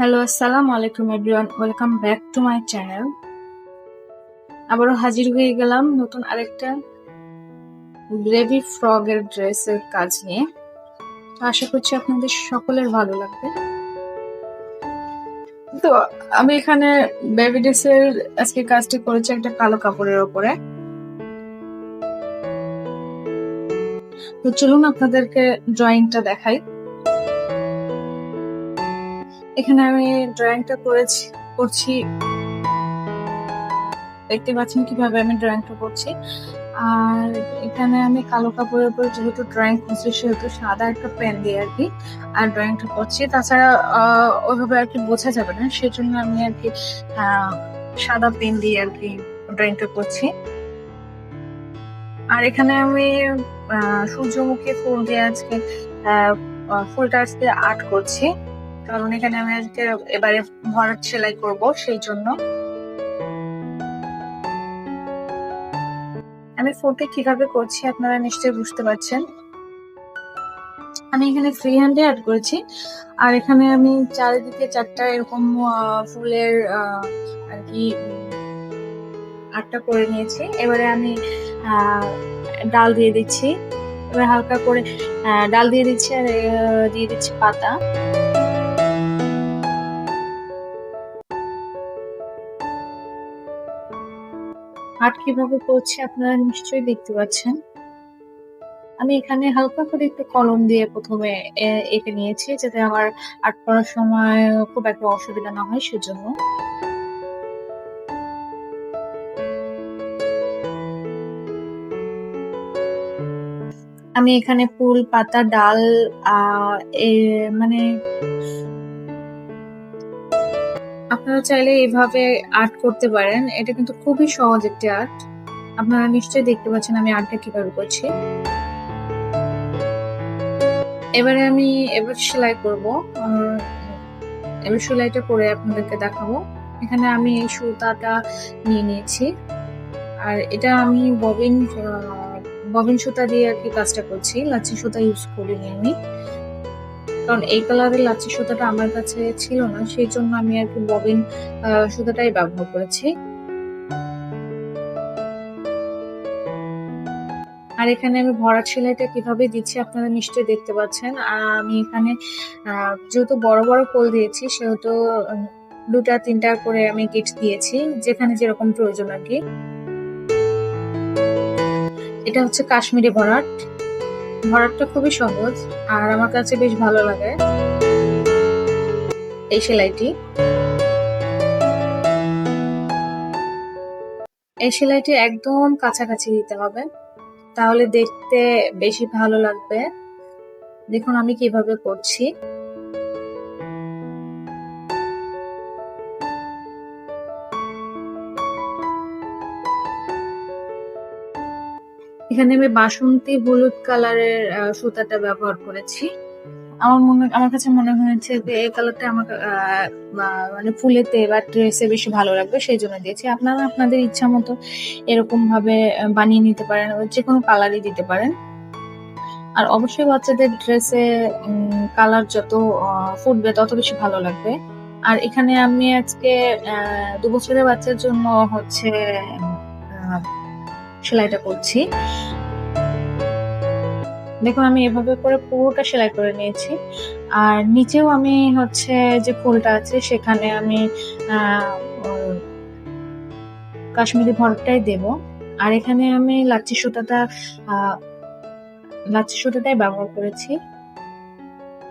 Hello আসসালামু আলাইকুম everyone welcome back to my channel আবারও হাজির হয়ে গেলাম নতুন আরেকটা বেবি ফ্রগের ড্রেসের কাজ নিয়ে। তো আশা করছি আপনাদের সকলের ভালো লাগবে। তো আমি এখানে বেবি ড্রেসের আজকে কাজটি করেছি একটা কালো কাপড়ের ওপরে। তো চলুন আপনাদেরকে ড্রয়িংটা দেখাই। এখানে আমি ড্রয়িংটা করেছি, করছি। দেখতে পাচ্ছেন কীভাবে আমি ড্রয়িংটা করছি। আর এখানে আমি কালো কাপড়ের উপর যেহেতু ড্রয়িং করছি, সেহেতু সাদা একটা পেন দিয়ে আর কি, আর ড্রয়িংটা করছি। তাছাড়া ওইভাবে আর কি বোঝা যাবে না, সেজন্য আমি আর কি সাদা পেন দিয়ে আর কি ড্রয়িংটা করছি। আর এখানে আমি সূর্যমুখী ফুল দিয়ে আজকে ফুলটা আজকে আর্ট করছি। কারণ এখানে আমি আজকে এবারে ভরাট সেলাই করব সেই জন্য আমি ফুলটা কীভাবে করছি আপনারা নিশ্চয়ই বুঝতে পারছেন। আমি এখানে ফ্রি হ্যান্ডে আর্ট করেছি। আর এখানে আমি চারিদিকে চারটা এরকম ফুলের আর কি আর্টটা করে নিয়েছি। এবারে আমি ডাল দিয়ে দিচ্ছি। এবার হালকা করে ডাল দিয়ে দিচ্ছি আর দিয়ে দিচ্ছি পাতা। আর্ট কীভাবে করছি আপনারা নিশ্চয়ই দেখতে পাচ্ছেন। আমি এখানে হালকা করে একটু কলম দিয়ে প্রথমে এঁকে নিয়েছি যাতে আমার আর্ট করার সময় খুব একটা অসুবিধা না হয় সেজন্য। আমি এখানে ফুল, পাতা, ডাল মানে আপনারা চাইলে এইভাবে আর্ট করতে পারেন। এটা কিন্তু খুবই সহজ একটি আর্ট আপনারা নিশ্চয়ই দেখতে পাচ্ছেন আমি আর্টটা কীভাবে করছি। এবারে আমি এবার সেলাই করব। এবার সেলাইটা করে আপনাদেরকে দেখাবো। এখানে আমি এই সুতাটা নিয়ে নিয়েছি। আর এটা আমি ববিন ববিন সুতা দিয়ে আর কি কাজটা করছি। লাচ্ছি সুতা ইউজ করিনি আমি। কারণ এই কালারের লাচ্ছি সুতাটা আমার কাছে ছিল না, সেই জন্য আমি আর কি ববিন সুতাটাই ব্যবহার করেছি। আর এখানে আমি ভরাট সেলাইটা কীভাবে দিচ্ছি আপনারা নিশ্চয়ই দেখতে পাচ্ছেন। আর আমি এখানে যেহেতু বড় বড় কোল দিয়েছি, সেহেতু দুটা, তিনটা করে আমি গিট দিয়েছি, যেখানে যেরকম প্রয়োজন আর কি। এটা হচ্ছে কাশ্মীরি ভরাট। ভরাটটা খুবই সহজ, আর আমার কাছে বেশ ভালো লাগে। এই সেলাইটি। এই সেলাইটি একদম কাছাকাছি দিতে হবে। তাহলে দেখতে বেশি ভালো লাগবে। দেখুন আমি কীভাবে করছি। এখানে আমি বাসন্তী হলুদ কালারের সুতাটা ব্যবহার করেছি। আমার মনে আমার কাছে মনে হয়েছে যে এই কালারটা আহ, মানে ফুলেতে বা ড্রেসে বেশি ভালো লাগবে সেই জন্য দিয়েছি। আপনারা আপনাদের ইচ্ছা মতো এরকম ভাবে বানিয়ে নিতে পারেন যে কোনো কালারই দিতে পারেন। আর অবশ্যই বাচ্চাদের ড্রেসে কালার যত ফুটবে তত বেশি ভালো লাগবে। আর এখানে আমি আজকে দু বছরের বাচ্চার জন্য হচ্ছে সেলাইটা করছি। দেখুন, আমি এভাবে করে পুরোটা সেলাই করে নিয়েছি। আর নিচেও আমি হচ্ছে যে ফুলটা আছে, সেখানে আমি কাশ্মীরি ভরটাই দেব। আর এখানে আমি লাচ্ছি সুতাটা লাচ্ছি সুতাটাই ব্যবহার করেছি।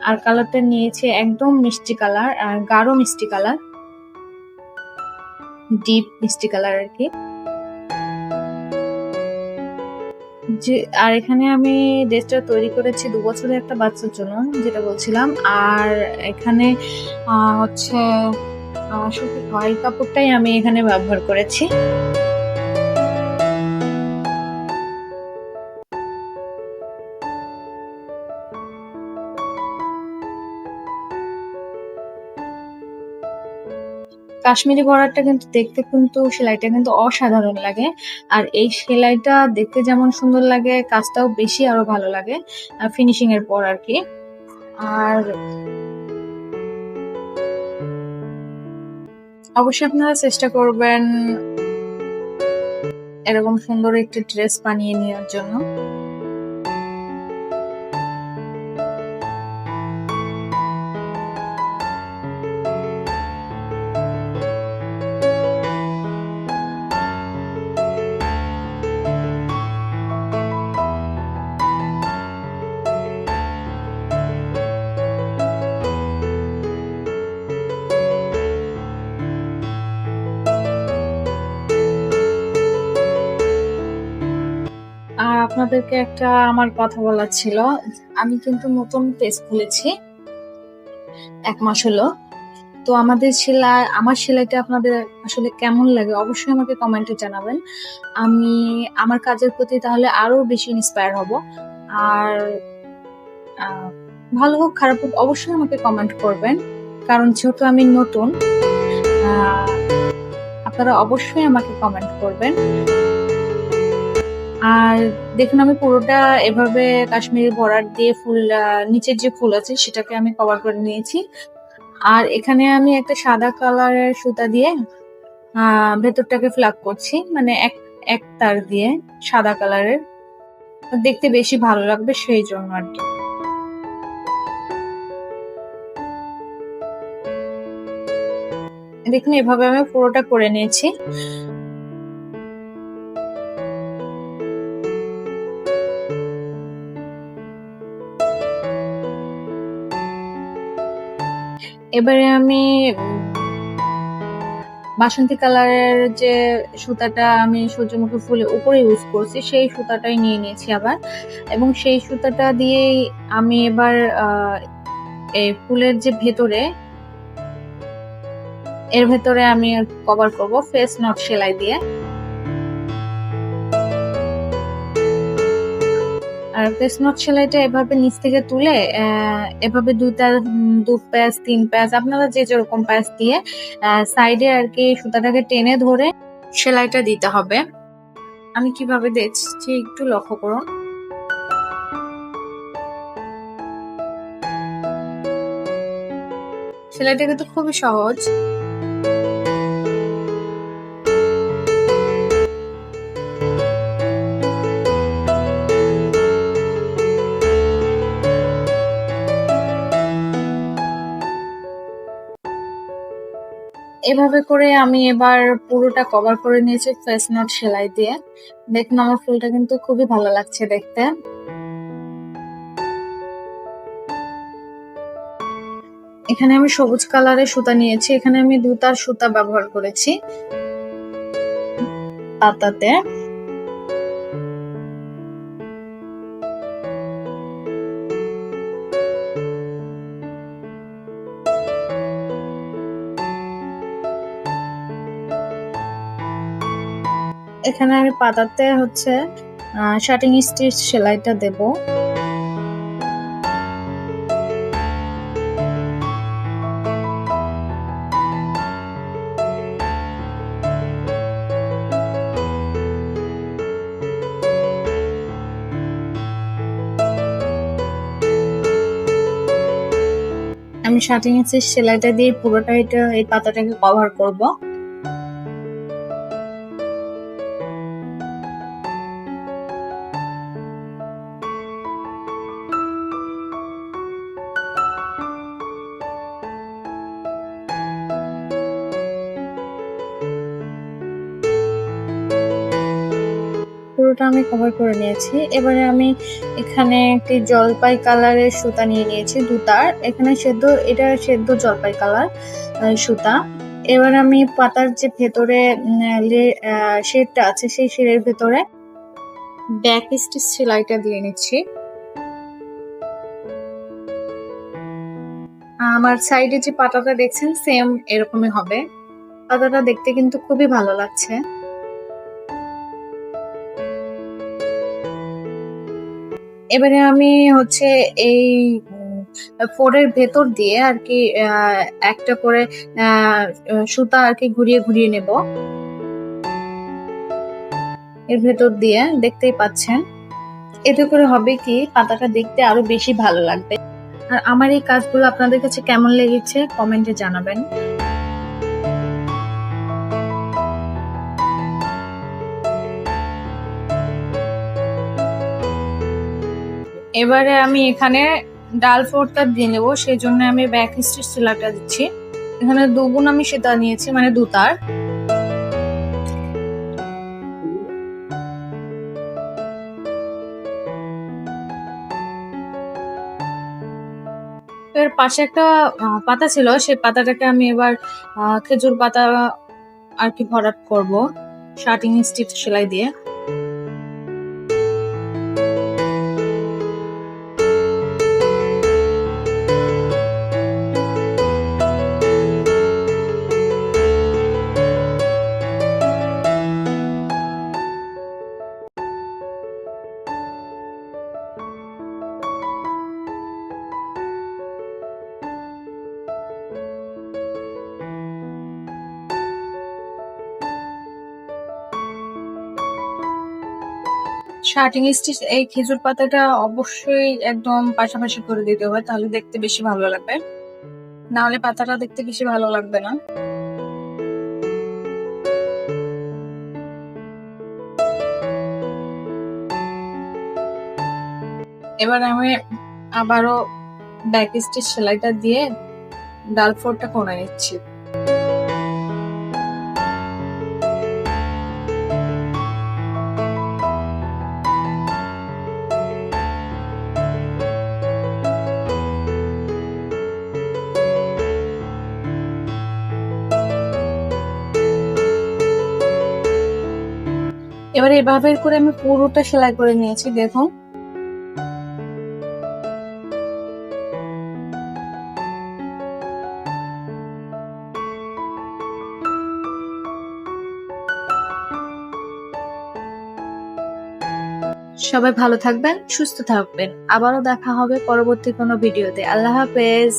আর কালারটা নিয়েছি একদম মিষ্টি কালার, আর গাঢ় মিষ্টি কালার, ডিপ মিষ্টি কালার আর কি। যে, আর এখানে আমি ড্রেসটা তৈরি করেছি দু বছরের একটা বাচ্চার জন্য, যেটা বলছিলাম। আর এখানে হচ্ছে শুধু অয়েল কাপড়টাই আমি এখানে ব্যবহার করেছি। কাশ্মীরি বর্ডারটা কিন্তু দেখতে কিন্তু সেলাইটা কিন্তু অসাধারণ লাগে। আর এই সেলাইটা দেখতে যেমন সুন্দর লাগে, কাজটাও বেশি আরও ভালো লাগে ফিনিশিং এর পর আর কি। আর অবশ্যই আপনারা চেষ্টা করবেন এরকম সুন্দর একটি ড্রেস বানিয়ে নেওয়ার জন্য। আপনাদেরকে একটা আমার কথা বলার ছিল। আমি কিন্তু নতুন পেজ খুলেছি। এক মাস হলো। তো আমাদের সেলাই আমার সেলাইটা আপনাদের আসলে কেমন লাগে অবশ্যই আমাকে কমেন্টে জানাবেন। আমি, আমার কাজের প্রতি তাহলে আরও বেশি ইন্সপায়ার হব। আর ভালো হোক, খারাপ হোক, অবশ্যই আমাকে কমেন্ট করবেন। কারণ যেহেতু আমি নতুন আপনারা অবশ্যই আমাকে কমেন্ট করবেন। আর দেখুন, আমি পুরোটা এভাবে কাশ্মীরি বর্ডার দিয়ে ফুল নিচের যে ফুল আছে, সেটাকে আমি কভার করে নিয়েছি। আর এখানে আমি একটা সাদা কালারের সুতা দিয়ে ভেতরটাকে ফ্লাগ করছি মানে এক এক তার দিয়ে সাদা কালারের দেখতে বেশি ভালো লাগবে সেই জন্য আর কি। দেখুন, এভাবে আমি পুরোটা করে নিয়েছি। এবারে আমি বাসন্তী কালারের যে সুতাটা আমি সূর্যমুখী ফুলের উপরে ইউজ করছি, সেই সুতাটাই নিয়ে নিয়েছি আবার। এবং সেই সুতাটা দিয়েই আমি এবার এই ফুলের যে ভেতরে, এর ভেতরে আমি কভার করব ফেস নট সেলাই দিয়ে। আর ফেস নট সেলাইটা এভাবে নিচ থেকে তুলে এভাবে উম, দু প্যাচ তিন প্যাচ আপনারা যে যেরকম প্যাচ দিয়ে সাইডে আর কি সুতাটাকে টেনে ধরে সেলাইটা দিতে হবে। আমি কীভাবে দেখছি একটু লক্ষ্য করুন। সেলাইটা কিন্তু খুবই সহজ। এভাবে করে আমি এবার পুরোটা কভার করে নিয়েছি ফেস নট সেলাই দিয়ে। দেখুন, আমার ফুলটা কিন্তু খুবই ভালো লাগছে দেখতে। এখানে আমি সবুজ কালারের সুতা নিয়েছি। এখানে আমি দুতার সুতা ব্যবহার করেছি পাতাতে। এখানে আমি পাতাতে হচ্ছে শার্টিং স্টিচ সেলাইটা দেব। আমি শার্টিং স্টিচ সেলাইটা দিয়ে পুরোটা এটা, এই পাতাটাকে কভার করব। পুরোটা আমি কভার করে নিয়েছি। এবারে আমি এখানে একটি জলপাই কালারের সুতা নিয়ে নিয়েছি দুতার এখানে সেদ্ধ, এটা সেদ্ধ জলপাই কালার সুতা। এবার আমি পাতার যে ভেতরে শেডটা আছে, সেই শেডের ভেতরে ব্যাক স্টিচ সেলাইটা দিয়ে নিচ্ছি। আমার সাইডে যে পাতাটা দেখছেন সেম এরকমই হবে। পাতাটা দেখতে কিন্তু খুবই ভালো লাগছে। এবারে আমি হচ্ছে এই ফোরের ভেতর দিয়ে আর কি একটা করে সুতা আর কি ঘুরিয়ে ঘুরিয়ে নেব। এর ভেতর দিয়ে দেখতেই পাচ্ছেন, এতে করে হবে কি, পাতাটা দেখতে আরও বেশি ভালো লাগবে। আর আমার এই কাজগুলো আপনাদের কাছে কেমন লেগেছে, কমেন্টে জানাবেন। এবারে আমি এখানে ডাল ফোরটা দিয়ে নেব সেই জন্য আমি ব্যাক স্টিচ সেলাইটা দিচ্ছি। এখানে দুগুণ আমি সেটা নিয়েছি মানে দুতার। এর পাশে একটা পাতা ছিল সেই পাতাটাকে আমি এবার খেজুর পাতা আর কি ভরাট করব, শার্টিং স্টিচ সেলাই দিয়ে। শার্টিং স্টিচ, এই খেজুর পাতাটা অবশ্যই একদম পাশাপাশি করে দিতে হবে, তাহলে দেখতে বেশি ভালো লাগবে। না হলে পাতাটা দেখতে বেশি ভালো লাগবে না। এবার আমি আবারও ব্যাক স্টিচ সেলাইটা দিয়ে ডাল ফোরটা করে নিচ্ছি। এবার এভাবে করে আমি পুরোটা সেলাই করে নিয়েছি দেখুন সবাই ভালো থাকবেন, সুস্থ থাকবেন। আবারও দেখা হবে পরবর্তী কোনো ভিডিওতে। আল্লাহ হাফেজ।